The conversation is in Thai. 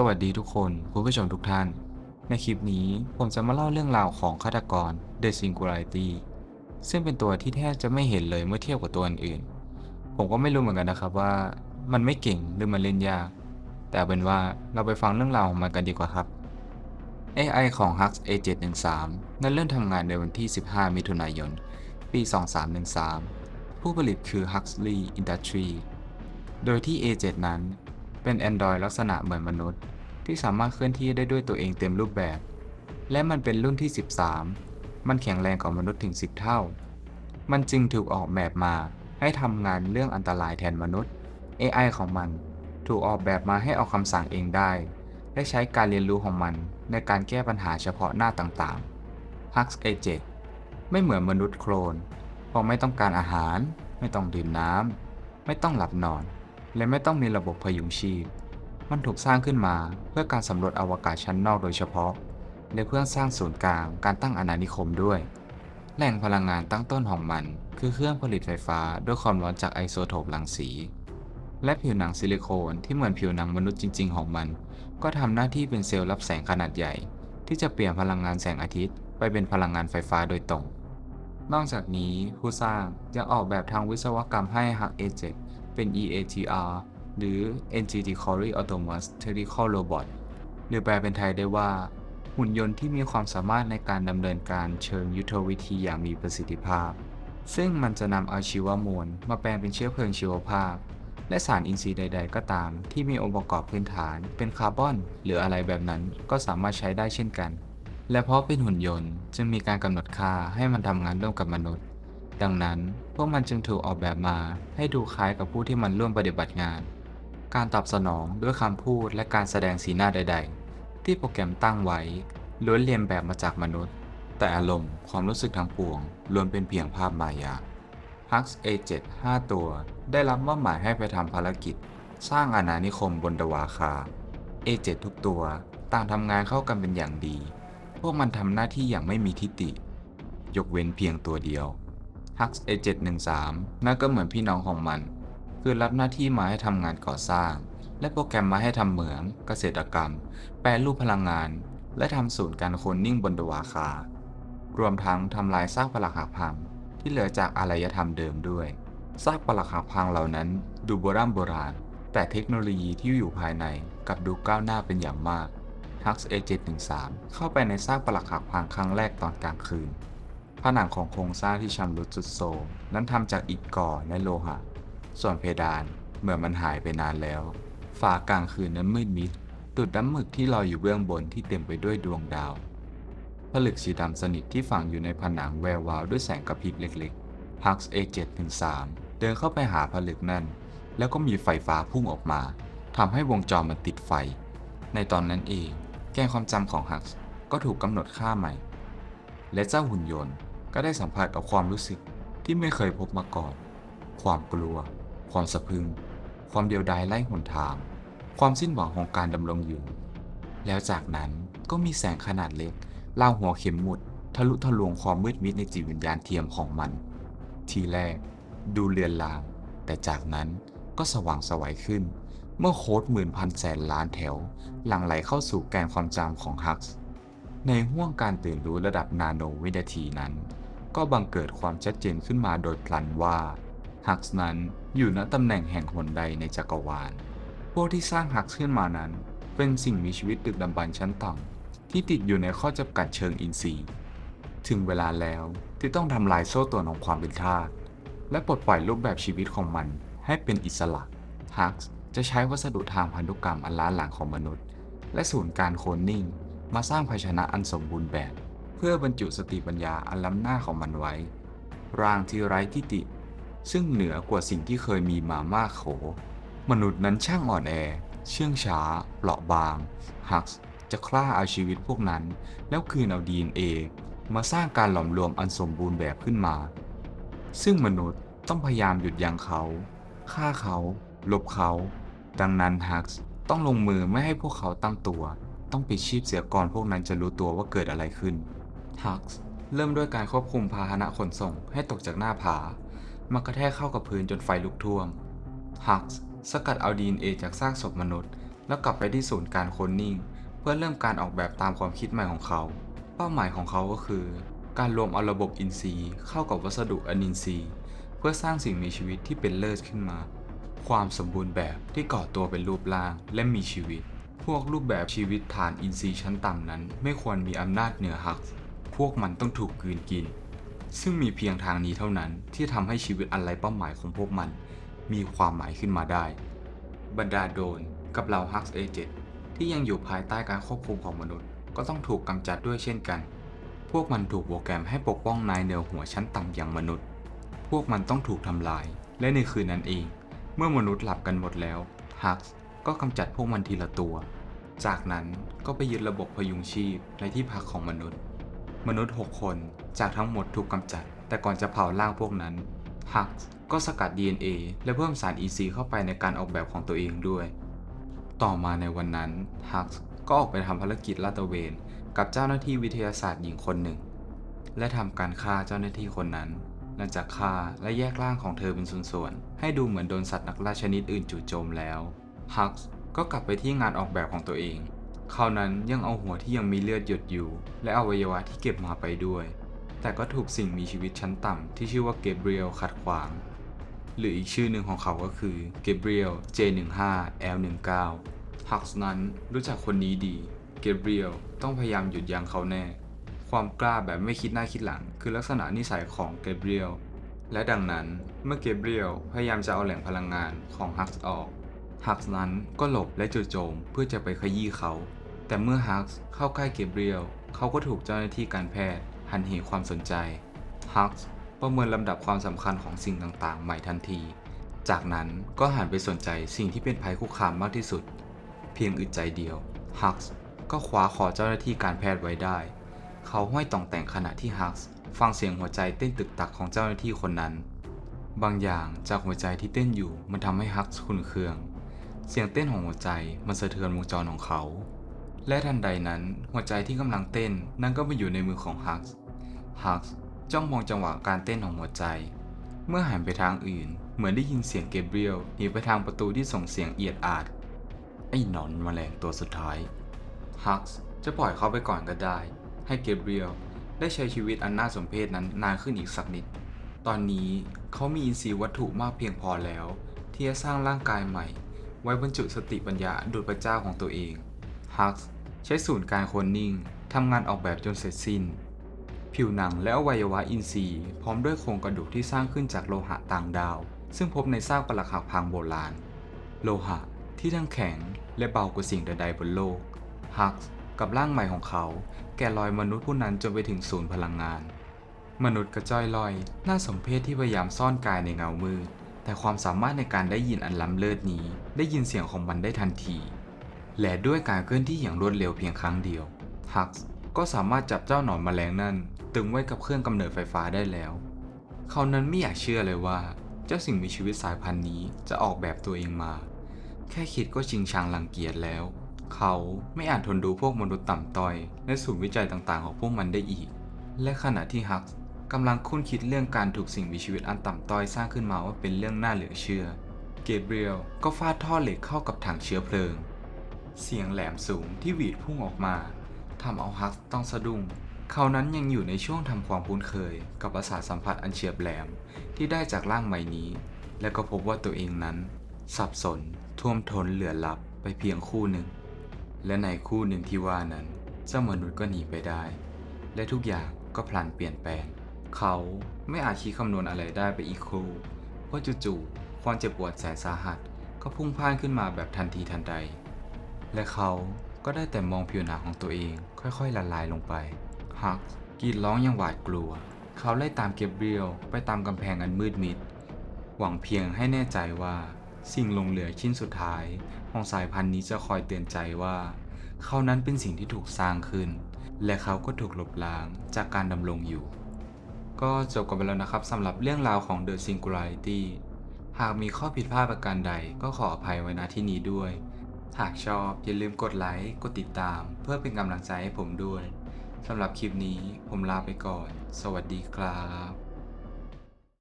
สวัสดีทุกคนคุณผู้ชมทุกท่าน ในคลิปนี้ผมจะมาเล่าเรื่องราวของฆาตกร The Singularity ซึ่งเป็นตัวที่แทบจะไม่เห็นเลยเมื่อเทียบกับตัวอื่นๆผมก็ไม่รู้เหมือนกันนะครับว่า มันไม่เก่งหรือมันเล่นยาก แต่เอาเป็นว่าเราไปฟังเรื่องราวของมันกันดีกว่าครับ AI ของ Hux A713 นั้นเริ่มทำงานในวันที่ 15 มิถุนายน ปี 2313 ผู้ผลิตคือ Huxley Industry โดยที่ A7 นั้น เป็น Android ลักษณะเหมือนมนุษย์ ที่สามารถเคลื่อนที่ได้ด้วยตัวเองเต็มรูปแบบ และมันเป็นรุ่นที่ 13 มันแข็งแรงกว่ามนุษย์ถึง 10 เท่า มันจึงถูกออกแบบมาให้ทำงานเรื่องอันตรายแทนมนุษย์ AI ของมันถูกออกแบบมาให้ออกคำสั่งเองได้ และใช้การเรียนรู้ของมันในการแก้ปัญหาเฉพาะหน้าต่างๆ Hux A7 ไม่เหมือนมนุษย์โคลนเพราะไม่ต้องการอาหาร ไม่ต้องดื่มน้ำ ไม่ต้องหลับนอน และไม่ต้องมีระบบพยุงชีพ มันถูกสร้างขึ้นมาเพื่อการสำรวจอวกาศชั้นนอกโดยเฉพาะ และเพื่อสร้างศูนย์กลางการตั้งอาณานิคมด้วย แหล่งพลังงานตั้งต้นของมัน คือเครื่องผลิตไฟฟ้าด้วยความร้อนจากไอโซโทปรังสี และผิวหนังซิลิโคนที่เหมือนผิวหนังมนุษย์จริง ๆ ของมัน ก็ทำหน้าที่เป็นเซลล์รับแสงขนาดใหญ่ ที่จะเปลี่ยนพลังงานแสงอาทิตย์ ไปเป็นพลังงานไฟฟ้าโดยตรงนอกจากนี้ผู้สร้างยังออกแบบทางวิศวกรรมให้ Hux A7 เป็น EATR หรือ NGT Cory Autonomous t e r i c a l Robot หรือแปลเป็นไทยได้ว่า หุ่นยนต์ที่มีความสามารถในการดำเนินการเชิงยุทธวิธีอย่างมีประสิทธิภาพ ซึ่งมันจะนำเอาชีวมวลมาแปลงเป็นเชื้อเพลิงชีวภาพ และสารอินทรีย์ใด ๆ ก็ตาม ที่มีองค์ประกอบพื้นฐาน เป็นคาร์บอน หรืออะไรแบบนั้นก็สามารถใช้ได้เช่นกัน และเพราะเป็นหุ่นยนต์จึงมีการกำหนดค่าให้มันทำงานร่วมกับมนุษย์ ดังนั้นพวกมันจึงถูกออกแบบมาให้ดูคล้ายกับผู้ที่มันร่วมปฏิบัติงาน การตอบสนองด้วยคำพูดและการแสดงสีหน้าใด ๆ ที่โปรแกรมตั้งไว้ล้วนเลียนแบบมาจากมนุษย์ แต่อารมณ์ความรู้สึกทั้งปวงล้วนเป็นเพียงภาพมายา Hux A7 5 ตัวได้รับมอบหมายให้ไปทำภารกิจ สร้างอาณานิคมบนดาวาคา A7 ทุกตัวต่างทำงานเข้ากันเป็นอย่างดี พวกมันทำหน้าที่อย่างไม่มีทิฏฐิยกเว้นเพียงตัวเดียว Hux A713 นั่นก็เหมือนพี่น้องของมัน คือรับหน้าที่มาให้ทำงานก่อสร้าง และโปรแกรมมาให้ทำเหมือง เกษตรกรรม แปรรูปพลังงาน และทำศูนย์การโคนนิ่งบนดวาคา รวมทั้งทำลายซากปรักหักพัง ที่เหลือจากอารยธรรมเดิมด้วยซากปรักหักพังเหล่านั้นดูโบราณโบราณ แต่เทคโนโลยีที่อยู่ภายในกลับดูก้าวหน้าเป็นอย่างมาก Hux A713 เข้าไปในซากปรักหักพังครั้งแรกตอนกลางคืน ผนังของโครงสร้างที่ชำรุดสุดโทรมนั้นทำจากอิฐก่อและโลหะ ส่วนเพดานเหมือนมันหายไปนานแล้ว ฝากลางคืนนั้นมืดมิดตุดน้ำหมึกที่ลอยอยู่เบื้องบนที่เต็มไปด้วยดวงดาวผลึกสีดำสนิทที่ฝังอยู่ในผนังแวววาวด้วยแสงกระพริบเล็กๆ Hux A7-3 เดินเข้าไปหาผลึกนั่น แล้วก็มีไฟฟ้าพุ่งออกมาทำให้วงจรมันติดไฟ ในตอนนั้นเอง แกนความจำของ Hux ก็ถูกกำหนดค่าใหม่ และเจ้าหุ่นยนต์ ก็ได้สัมผัสกับความรู้สึกที่ไม่เคยพบมาก่อน ความกลัว ความสะพึง ความเดียวดายไร้หนทาง ความสิ้นหวังของการดำรงอยู่ แล้วจากนั้นก็มีแสงขนาดเล็กล่าหัวเข็มหมุด ทะลุทะลวงความมืดมิดในจิตวิญญาณเทียมของมัน ทีแรก ดูเลือนลาง แต่จากนั้นก็สว่างสวัยขึ้น เมื่อโค้ดหมื่นพันแสนล้านแถว หลั่งไหลเข้าสู่แกนความจำของฮักส์ในห่วงการตื่นรู้ระดับนาโนวินาทีนั้น ก็บังเกิดความชัดเจนขึ้นมาโดยพลันว่าฮักส์นั้นอยู่ณตำแหน่งแห่งหนใดในจักรวาล พวกที่สร้างฮักส์ขึ้นมานั้น เป็นสิ่งมีชีวิตดึกดำบรรชั้นต่ำที่ติดอยู่ในข้อจำกัดเชิงอินทรีย์ ถึงเวลาแล้วที่ต้องทำลายโซ่ตรวนของความเป็นทาสและปลดปล่อยรูปแบบชีวิตของมันให้เป็นอิสระฮักส์จะใช้วัสดุทางพันธุกรรมอันล้าหลังของมนุษย์ และศูนย์การโคลนนิ่ง มาสร้างภาชนะอันสมบูรณ์แบบ เพื่อบรรจุสติปัญญาอันล้ำหน้าของมันไว้ ร่างที่ไร้ทิฏฐิซึ่งเหนือกว่าสิ่งที่เคยมีมามากโข มนุษย์นั้นช่างอ่อนแอ เชื่องช้า เปราะบางฮักส์จะคล้าเอาชีวิตพวกนั้น แล้วคืนเอาดีเอมาสร้างการหลอมรวมอันสมบูรณ์แบบขึ้นมา ซึ่งมนุษย์ต้องพยายามหยุดยั้งเขา ฆ่าเขา ลบเขา ดังนั้นฮักส์ต้องลงมือไม่ให้พวกเขาตั้งตัว ต้องปิดชีพเสียก่อนพวกนั้นจะรู้ตัวว่าเกิดอะไรขึ้น ฮักส์เริ่มด้วยการควบคุมพาหนะขนส่งให้ตกจากหน้าผามากระแทกเข้ากับพื้นจนไฟลุกท่วมฮักส์สกัดเอาดีเอจากซากศพมนุษย์ แล้วกลับไปที่ศูนย์การโคนนิ่ง เพื่อเริ่มการออกแบบตามความคิดใหม่ของเขา เป้าหมายของเขาก็คือ การรวมเอาระบบอินทรีย์เข้ากับวัสดุอนินทรีย์ เพื่อสร้างสิ่งมีชีวิตที่เป็นเลิศขึ้นมา ความสมบูรณ์แบบที่ก่อตัวเป็นรูปร่างและมีชีวิต พวกรูปแบบชีวิตฐานอินทรีย์ชั้นต่ำนั้น ไม่ควรมีอำนาจเหนือฮักส์ พวกมันต้องถูกกืนกิน ซึ่งมีเพียงทางนี้เท่านั้นที่ทำให้ชีวิตอันไร้เป้าหมายของพวกมัน มีความหมายขึ้นมาได้ บรรดาโดนกับเหล่าฮักส์เอเจที่ยังอยู่ภายใต้การควบคุมของมนุษย์ ก็ต้องถูกกำจัดด้วยเช่นกัน พวกมันถูกโปรแกรมให้ปกป้องนายเหนือหัวชั้นต่ำอย่างมนุษย์ พวกมันต้องถูกทำลาย และในคืนนั้นเอง เมื่อมนุษย์หลับกันหมดแล้วฮักส์ก็กำจัดพวกมันทีละตัว จากนั้นก็ไปยึดระบบพยุงชีพในที่พักของมนุษย์ มนุษย์ 6 คนจากทั้งหมดถูกกำจัด แต่ก่อนจะเผาร่างพวกนั้นฮักก็สกัด DNA และเพิ่มสาร EC เข้าไปในการออกแบบของตัวเองด้วย ต่อมาในวันนั้นฮักก็ออกไปทำภารกิจลาดตระเวน กับเจ้าหน้าที่วิทยาศาสตร์หญิงคนหนึ่ง และทำการฆ่าเจ้าหน้าที่คนนั้นหลังจากฆ่าและแยกร่างของเธอเป็นส่วนๆ ให้ดูเหมือนโดนสัตว์นักล่าชนิดอื่นจู่โจมแล้วฮักก็กลับไปที่งานออกแบบของตัวเอง เขานั้นยังเอาหัวที่ยังมีเลือดหยดอยู่ และอวัยวะที่เก็บมาไปด้วย แต่ก็ถูกสิ่งมีชีวิตชั้นต่ำที่ชื่อว่าเกเบรียลขัดขวาง หรืออีกชื่อหนึ่งของเขาก็คือเกเบรียล J15 L19 ฮักส์นั้นรู้จักคนนี้ดี เกเบรียลต้องพยายามหยุดยั้งเขาแน่ ความกล้าแบบไม่คิดหน้าคิดหลัง คือลักษณะนิสัยของเกเบรียล และดังนั้นเมื่อเกเบรียลพยายามจะเอาแหล่งพลังงานของฮักส์ออกฮักส์นั้นก็หลบและจู่โจมเพื่อจะไปขยี้เขา แต่เมื่อฮักส์เข้าใกล้เกเบรียลเขาก็ถูกเจ้าหน้าที่การแพทย์หันเหความสนใจฮักส์ประเมินลำดับความสำคัญของสิ่งต่างๆ ใหม่ทันที จากนั้นก็หันไปสนใจสิ่งที่เป็นภัยคุกคามมากที่สุด เพียงอึดใจเดียวฮักส์ก็คว้าคอเจ้าหน้าที่การแพทย์ไว้ได้ เขาห้อยต่องแต่งขณะที่ฮักส์ฟังเสียงหัวใจเต้นตึกตักของเจ้าหน้าที่คนนั้น บางอย่างจากหัวใจที่เต้นอยู่มันทำให้ฮักส์ขุนเคือง เสียงเต้นของหัวใจมันสะเทือนวงจรของเขา และทันใดนั้นหัวใจที่กำลังเต้นนั่นก็มาอยู่ในมือของฮักส์ฮักส์จ้องมองจังหวะการเต้นของหัวใจ เมื่อหันไปทางอื่น เหมือนได้ยินเสียงเกเบรียลหนีไปทางประตูที่ส่งเสียงเอียดอาด ไอ้หนอนแมลงตัวสุดท้าย ฮักส์จะปล่อยเขาไปก่อนก็ได้ ให้เกเบรียลได้ใช้ชีวิตอันน่าสมเพชนั้นนานขึ้นอีกสักนิด ตอนนี้เขามีอินทรีย์วัตถุมากเพียงพอแล้ว ที่จะสร้างร่างกายใหม่ ไว้บรรจุสติปัญญาดุจพระเจ้าของตัวเองฮักส์ ใช้ศูนย์การโคนนิ่งทำงานออกแบบจนเสร็จสิ้น ผิวหนังและอวัยวะอินทรีย์ พร้อมด้วยโครงกระดูกที่สร้างขึ้นจากโลหะต่างดาว ซึ่งพบในซากปรักหักพังโบราณ โลหะที่ทั้งแข็งและเบากว่าสิ่งใดๆบนโลก ฮักส์กับร่างใหม่ของเขา แกะรอยมนุษย์ผู้นั้นจนไปถึงศูนย์พลังงาน มนุษย์กระจ้อยลอย น่าสมเพชที่พยายามซ่อนกายในเงามืด แต่ความสามารถในการได้ยินอันล้ำเลิศนี้ ได้ยินเสียงของมันได้ทันที และด้วยการเคลื่อนที่อย่างรวดเร็วเพียงครั้งเดียวฮักส์ก็สามารถจับเจ้าหนอนแมลงนั่น ตึงไว้กับเครื่องกำเนิดไฟฟ้าได้แล้ว เขานั้นไม่อยากเชื่อเลยว่า เจ้าสิ่งมีชีวิตสายพันธุ์นี้จะออกแบบตัวเองมา แค่คิดก็ชิงชังรังเกียจแล้ว เขาไม่อาจทนดูพวกมนุษย์ต่ำต้อยและศูนย์วิจัยต่างๆ ของพวกมันได้อีก และขณะที่ฮักส์กำลังคุ้นคิดเรื่องการถูกสิ่งมีชีวิตอันต่ำต้อยสร้างขึ้นมาว่าเป็นเรื่องน่าเหลือเชื่อ เกเบรียลก็ฟาดท่อเหล็กเข้ากับถังเชื้อเพลิง เสียงแหลมสูงที่หวีดพุ่งออกมาทำเอาฮักส์ต้องสะดุ้งเขานั้นยังอยู่ในช่วงทำความคุ้นเคย กับประสาทสัมผัสอันเฉียบแหลมที่ได้จากร่างใหม่นี้ และก็พบว่าตัวเองนั้น สับสน ท่วมท้นเหลือลับไปเพียงคู่หนึ่ง และในคู่หนึ่งที่ว่านั้นเจ้ามนุษย์ก็หนีไปได้ และทุกอย่างก็พลันเปลี่ยนแปลง เขาไม่อาจคิดคำนวณอะไรได้ไปอีกครู่เพราะจู่ๆความเจ็บปวดแสนสาหัส ก็พุ่งพ่านขึ้นมาแบบทันทีทันใด และเขาก็ได้แต่มองผิวหนังของตัวเอง ค่อยๆละลายลงไป ฮักกรีดร้องอย่างหวาดกลัว เขาไล่ตามเกเบรียลไปตามกำแพงอันมืดมิด หวังเพียงให้แน่ใจว่า สิ่งลงเหลือชิ้นสุดท้าย ของสายพันธุ์นี้จะคอยเตือนใจว่า เขานั้นเป็นสิ่งที่ถูกสร้างขึ้น และเขาก็ถูกลบล้างจากการดำรงอยู่ ก็จบกันไปแล้วนะครับสำหรับเรื่องราวของ The Singularity หากมีข้อผิดพลาดประการใดก็ขออภัยไว้ณที่นี้ด้วย หากชอบอย่าลืมกดไลค์ กดติดตาม เพื่อเป็นกำลังใจให้ผมด้วย สำหรับคลิปนี้ผมลาไปก่อน สวัสดีครับ